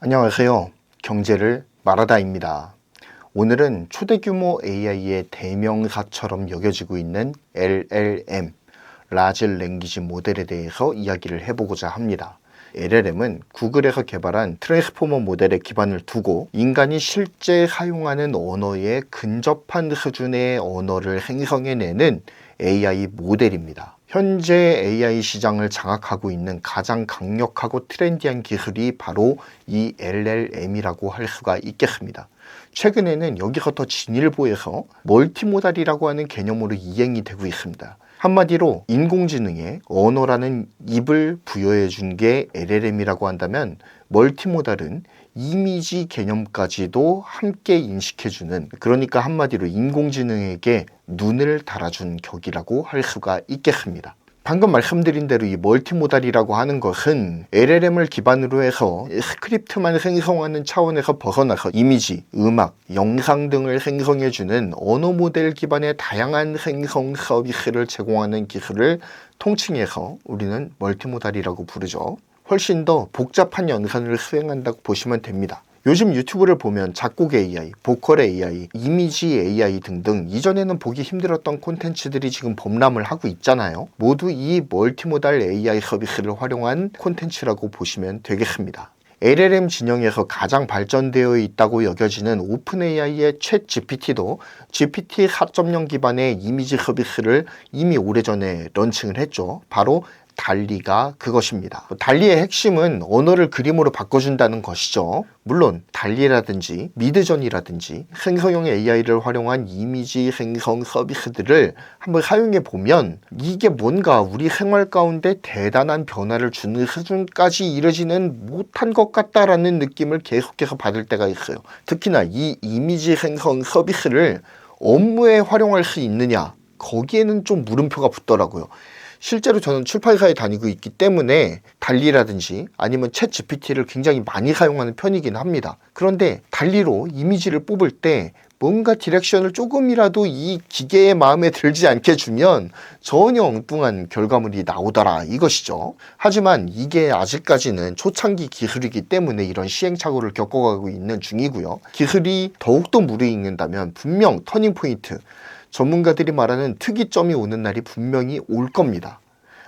안녕하세요. 경제를 말하다입니다. 오늘은 초대 규모 AI의 대명사처럼 여겨지고 있는 LLM, 라지 랭귀지 모델에 대해서 이야기를 해보고자 합니다. LLM은 구글에서 개발한 트랜스포머 모델에 기반을 두고 인간이 실제 사용하는 언어에 근접한 수준의 언어를 생성해내는 AI 모델입니다. 현재 AI 시장을 장악하고 있는 가장 강력하고 트렌디한 기술이 바로 이 LLM이라고 할 수가 있겠습니다. 최근에는 여기서 더 진일보해서 멀티모달이라고 하는 개념으로 이행이 되고 있습니다. 한마디로 인공지능에 언어라는 입을 부여해 준 게 LLM이라고 한다면 멀티모달은 이미지 개념까지도 함께 인식해주는 그러니까 한마디로 인공지능에게 눈을 달아준 격이라고 할 수가 있겠습니다. 방금 말씀드린 대로 이 멀티모달이라고 하는 것은 LLM을 기반으로 해서 스크립트만 생성하는 차원에서 벗어나서 이미지, 음악, 영상 등을 생성해주는 언어 모델 기반의 다양한 생성 서비스를 제공하는 기술을 통칭해서 우리는 멀티모달이라고 부르죠. 훨씬 더 복잡한 영상을 수행한다고 보시면 됩니다. 요즘 유튜브를 보면 작곡 AI, 보컬 AI, 이미지 AI 등등 이전에는 보기 힘들었던 콘텐츠들이 지금 범람을 하고 있잖아요. 모두 이 멀티모달 AI 서비스를 활용한 콘텐츠라고 보시면 되겠습니다. LLM 진영에서 가장 발전되어 있다고 여겨지는 오픈AI의 챗 GPT도 GPT 4.0 기반의 이미지 서비스를 이미 오래전에 런칭을 했죠. 바로 달리가 그것입니다. 달리의 핵심은 언어를 그림으로 바꿔준다는 것이죠. 물론 달리라든지 미드전이라든지 생성형 AI를 활용한 이미지 생성 서비스들을 한번 사용해 보면 이게 뭔가 우리 생활 가운데 대단한 변화를 주는 수준까지 이르지는 못한 것 같다라는 느낌을 계속해서 받을 때가 있어요. 특히나 이 이미지 생성 서비스를 업무에 활용할 수 있느냐 거기에는 좀 물음표가 붙더라고요. 실제로 저는 출판사에 다니고 있기 때문에 달리라든지 아니면 챗 GPT를 굉장히 많이 사용하는 편이긴 합니다. 그런데 달리로 이미지를 뽑을 때 뭔가 디렉션을 조금이라도 이 기계의 마음에 들지 않게 주면 전혀 엉뚱한 결과물이 나오더라 이것이죠. 하지만 이게 아직까지는 초창기 기술이기 때문에 이런 시행착오를 겪어가고 있는 중이고요. 기술이 더욱더 무르익는다면 분명 터닝 포인트 전문가들이 말하는 특이점이 오는 날이 분명히 올 겁니다.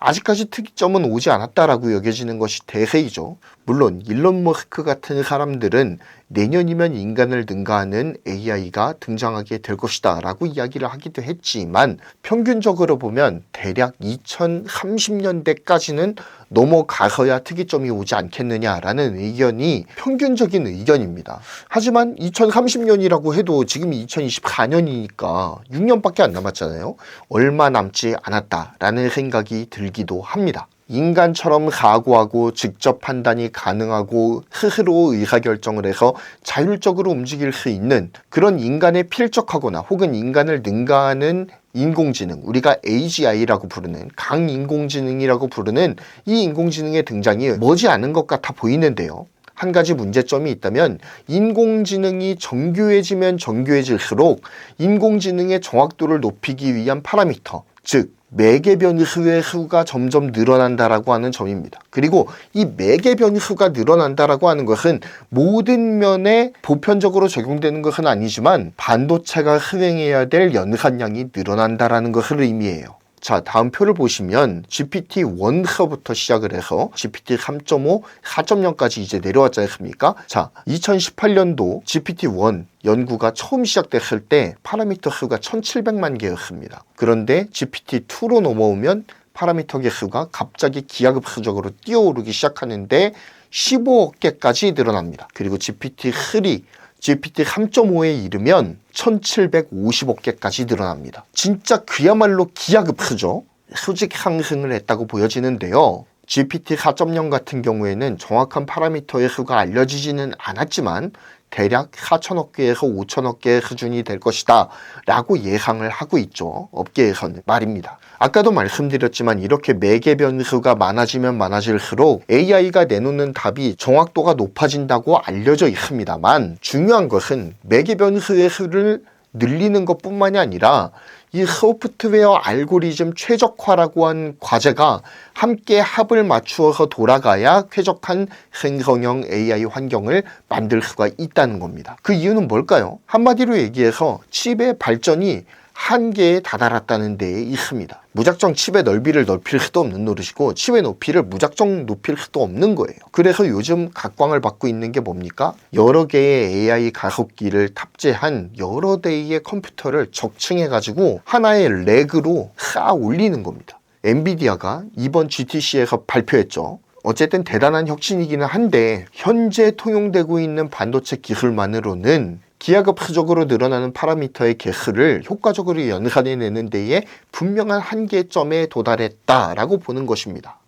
아직까지 특이점은 오지 않았다라고 여겨지는 것이 대세이죠. 물론 일론 머스크 같은 사람들은 내년이면 인간을 능가하는 AI가 등장하게 될 것이다 라고 이야기를 하기도 했지만 평균적으로 보면 대략 2030년대까지는 넘어가서야 특이점이 오지 않겠느냐라는 의견이 평균적인 의견입니다. 하지만 2030년이라고 해도 지금이 2024년이니까 6년밖에 안 남았잖아요. 얼마 남지 않았다라는 생각이 들기도 합니다. 인간처럼 사고하고 직접 판단이 가능하고 스스로 의사결정을 해서 자율적으로 움직일 수 있는 그런 인간에 필적하거나 혹은 인간을 능가하는 인공지능, 우리가 AGI라고 부르는 강인공지능이라고 부르는 이 인공지능의 등장이 머지 않은 것 같아 보이는데요. 한 가지 문제점이 있다면 인공지능이 정교해지면 정교해질수록 인공지능의 정확도를 높이기 위한 파라미터, 즉 매개 변수의 수가 점점 늘어난다라고 하는 점입니다. 그리고 이 매개 변수가 늘어난다라고 하는 것은 모든 면에 보편적으로 적용되는 것은 아니지만 반도체가 수행해야 될 연산량이 늘어난다라는 것을 의미해요. 자, 다음 표를 보시면 GPT-1서부터 시작을 해서 GPT 3.5, 4.0까지 이제 내려왔지 않습니까? 자, 2018년도 GPT-1 연구가 처음 시작됐을 때 파라미터 수가 1700만 개였습니다. 그런데 GPT-2로 넘어오면 파라미터 개수가 갑자기 기하급수적으로 뛰어오르기 시작하는데 15억 개까지 늘어납니다. 그리고 GPT-3 GPT 3.5에 이르면 1750억 개까지 늘어납니다. 진짜 그야말로 기하급수죠. 수직 상승을 했다고 보여지는데요. GPT 4.0 같은 경우에는 정확한 파라미터의 수가 알려지지는 않았지만 대략 4천억 개에서 5천억 개의 수준이 될 것이다 라고 예상을 하고 있죠. 업계에서는 말입니다. 아까도 말씀드렸지만 이렇게 매개 변수가 많아지면 많아질수록 AI가 내놓는 답이 정확도가 높아진다고 알려져 있습니다만 중요한 것은 매개 변수의 수를 늘리는 것 뿐만이 아니라 이 소프트웨어 알고리즘 최적화라고 한 과제가 함께 합을 맞추어서 돌아가야 쾌적한 생성형 AI 환경을 만들 수가 있다는 겁니다. 그 이유는 뭘까요? 한마디로 얘기해서 칩의 발전이 한계에 다다랐다는 데에 있습니다. 무작정 칩의 넓이를 넓힐 수도 없는 노릇이고 칩의 높이를 무작정 높일 수도 없는 거예요. 그래서 요즘 각광을 받고 있는 게 뭡니까? 여러 개의 AI 가속기를 탑재한 여러 대의 컴퓨터를 적층해 가지고 하나의 렉으로 쌓아 올리는 겁니다. 엔비디아가 이번 GTC에서 발표했죠. 어쨌든 대단한 혁신이기는 한데 현재 통용되고 있는 반도체 기술만으로는 기하급수적으로 늘어나는 파라미터의 개수를 효과적으로 연산해내는 데에 분명한 한계점에 도달했다라고 보는 것입니다.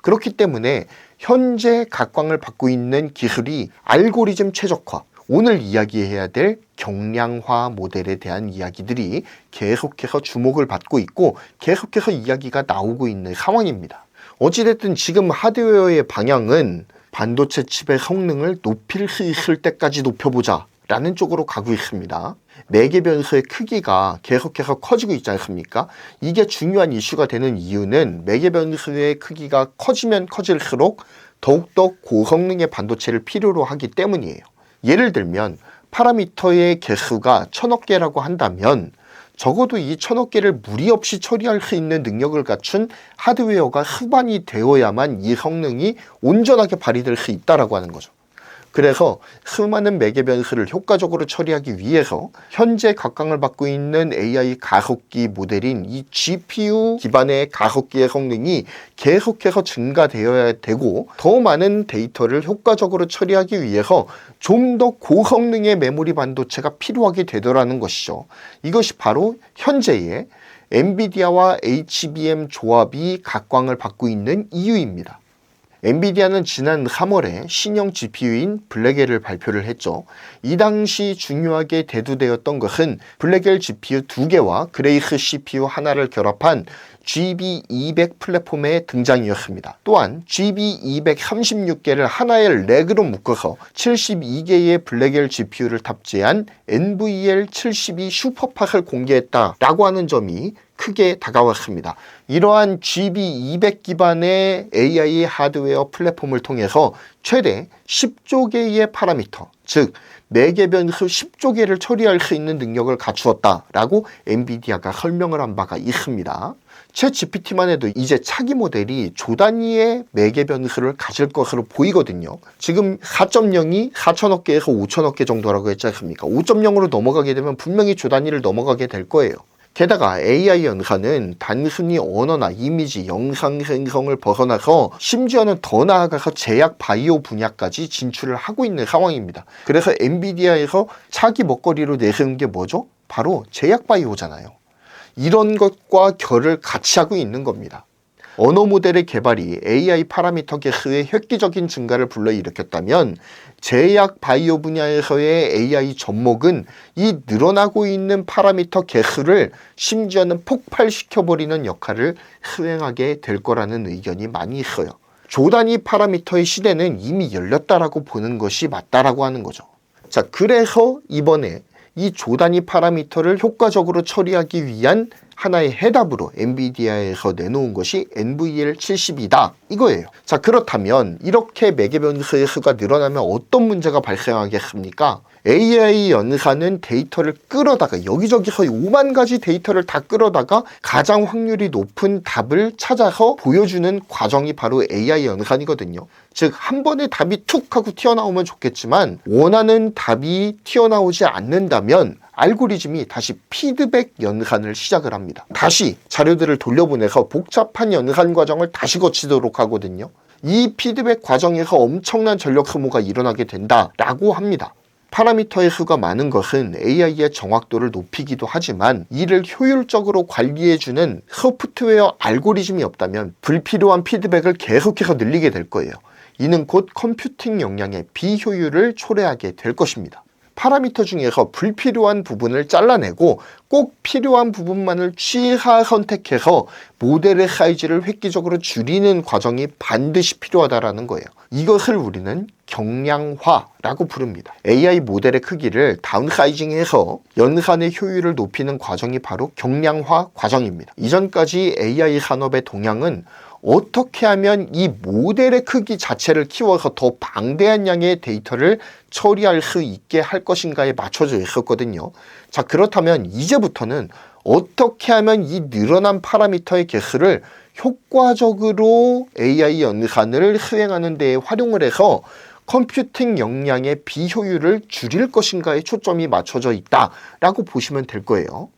그렇기 때문에 현재 각광을 받고 있는 기술이 알고리즘 최적화, 오늘 이야기해야 될 경량화 모델에 대한 이야기들이 계속해서 주목을 받고 있고 계속해서 이야기가 나오고 있는 상황입니다. 어찌됐든 지금 하드웨어의 방향은 반도체 칩의 성능을 높일 수 있을 때까지 높여보자 라는 쪽으로 가고 있습니다. 매개 변수의 크기가 계속해서 커지고 있지 않습니까? 이게 중요한 이슈가 되는 이유는 매개 변수의 크기가 커지면 커질수록 더욱더 고성능의 반도체를 필요로 하기 때문이에요. 예를 들면 파라미터의 개수가 천억 개라고 한다면 적어도 이 천억 개를 무리 없이 처리할 수 있는 능력을 갖춘 하드웨어가 수반이 되어야만 이 성능이 온전하게 발휘될 수 있다라고 하는 거죠. 그래서 수많은 매개 변수를 효과적으로 처리하기 위해서 현재 각광을 받고 있는 AI 가속기 모델인 이 GPU 기반의 가속기의 성능이 계속해서 증가되어야 되고 더 많은 데이터를 효과적으로 처리하기 위해서 좀 더 고성능의 메모리 반도체가 필요하게 되더라는 것이죠. 이것이 바로 현재의 엔비디아와 HBM 조합이 각광을 받고 있는 이유입니다. 엔비디아는 지난 3월에 신형 GPU인 블랙엘을 발표를 했죠. 이 당시 중요하게 대두되었던 것은 블랙엘 GPU 두 개와 그레이스 CPU 하나를 결합한 GB200 플랫폼의 등장이었습니다. 또한 GB236개를 하나의 렉으로 묶어서 72개의 블랙엘 GPU를 탑재한 NVL72 슈퍼팟을 공개했다라고 하는 점이 크게 다가왔습니다. 이러한 GB200 기반의 AI 하드웨어 플랫폼을 통해서 최대 10조 개의 파라미터, 즉 매개 변수 10조 개를 처리할 수 있는 능력을 갖추었다라고 엔비디아가 설명을 한 바가 있습니다. 챗 GPT만 해도 이제 차기 모델이 조 단위의 매개 변수를 가질 것으로 보이거든요. 지금 4.0이 4천억 개에서 5천억 개 정도라고 했지 않습니까? 5.0으로 넘어가게 되면 분명히 조 단위를 넘어가게 될 거예요. 게다가 AI 연산은 단순히 언어나 이미지, 영상 생성을 벗어나서 심지어는 더 나아가서 제약 바이오 분야까지 진출을 하고 있는 상황입니다. 그래서 엔비디아에서 차기 먹거리로 내세운 게 뭐죠? 바로 제약 바이오잖아요. 이런 것과 결을 같이 하고 있는 겁니다. 언어 모델의 개발이 AI 파라미터 개수의 획기적인 증가를 불러일으켰다면 제약 바이오 분야에서의 AI 접목은 이 늘어나고 있는 파라미터 개수를 심지어는 폭발시켜버리는 역할을 수행하게 될 거라는 의견이 많이 있어요. 조단위 파라미터의 시대는 이미 열렸다라고 보는 것이 맞다라고 하는 거죠. 자, 그래서 이번에 이 조단위 파라미터를 효과적으로 처리하기 위한 하나의 해답으로 엔비디아에서 내놓은 것이 NVL72다 이거예요. 자 그렇다면 이렇게 매개 변수의 수가 늘어나면 어떤 문제가 발생하겠습니까? AI 연산은 데이터를 끌어다가 여기저기서 5만 가지 데이터를 다 끌어다가 가장 확률이 높은 답을 찾아서 보여주는 과정이 바로 AI 연산이거든요. 즉 한 번에 답이 툭 하고 튀어나오면 좋겠지만 원하는 답이 튀어나오지 않는다면 알고리즘이 다시 피드백 연산을 시작을 합니다. 다시 자료들을 돌려보내서 복잡한 연산 과정을 다시 거치도록 하거든요. 이 피드백 과정에서 엄청난 전력 소모가 일어나게 된다라고 합니다. 파라미터의 수가 많은 것은 AI의 정확도를 높이기도 하지만 이를 효율적으로 관리해주는 소프트웨어 알고리즘이 없다면 불필요한 피드백을 계속해서 늘리게 될 거예요. 이는 곧 컴퓨팅 역량의 비효율을 초래하게 될 것입니다. 파라미터 중에서 불필요한 부분을 잘라내고 꼭 필요한 부분만을 취하 선택해서 모델의 사이즈를 획기적으로 줄이는 과정이 반드시 필요하다라는 거예요. 이것을 우리는 경량화라고 부릅니다. AI 모델의 크기를 다운사이징해서 연산의 효율을 높이는 과정이 바로 경량화 과정입니다. 이전까지 AI 산업의 동향은 어떻게 하면 이 모델의 크기 자체를 키워서 더 방대한 양의 데이터를 처리할 수 있게 할 것인가에 맞춰져 있었거든요. 자, 그렇다면 이제부터는 어떻게 하면 이 늘어난 파라미터의 개수를 효과적으로 AI 연산을 수행하는 데에 활용을 해서 컴퓨팅 역량의 비효율을 줄일 것인가에 초점이 맞춰져 있다라고 보시면 될 거예요.